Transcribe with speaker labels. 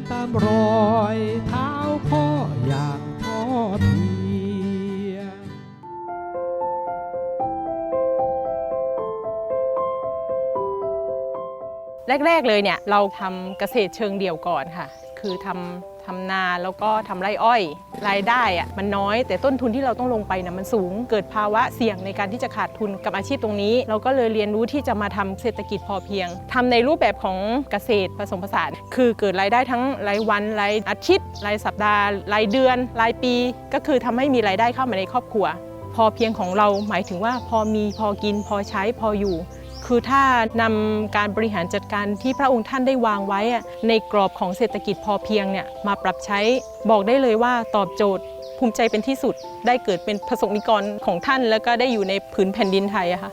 Speaker 1: นตามรอยเท้าพ่ออย่างทอดเพียง
Speaker 2: แรก ๆ เลยเนี่ยเราทำเกษตรเชิงเดี่ยวก่อนค่ะ คือทำทำนาแล้วก็ทำไรอ้อย รายได้อะมันน้อยแต่ต้นทุนที่เราต้องลงไปนะมันสูง เกิดภาวะเสี่ยงในการที่จะขาดทุนกับอาชีพตรงนี้ เราก็เลยเรียนรู้ที่จะมาทำเศรษฐกิจพอเพียงทำในรูปแบบของเกษตรผสมผสาน คือเกิดรายได้ทั้งรายวันรายอาทิตย์รายสัปดาห์รายเดือน รายปี ก็คือทำให้มีรายได้เข้ามาในครอบครัว พอเพียงของเราหมายถึงว่าพอมีพอกินพอใช้พออยู่ คือถ้านำการบริหารจัดการที่พระองค์ท่านได้วางไว้ ในกรอบของเศรษฐกิจพอเพียงเนี่ยมาปรับใช้บอกได้เลยว่าตอบโจทย์ ภูมิใจเป็นที่สุดได้เกิดเป็นประสบนิกรของท่าน แล้วก็ได้อยู่ในผืนแผ่นดินไทยอะค่ะ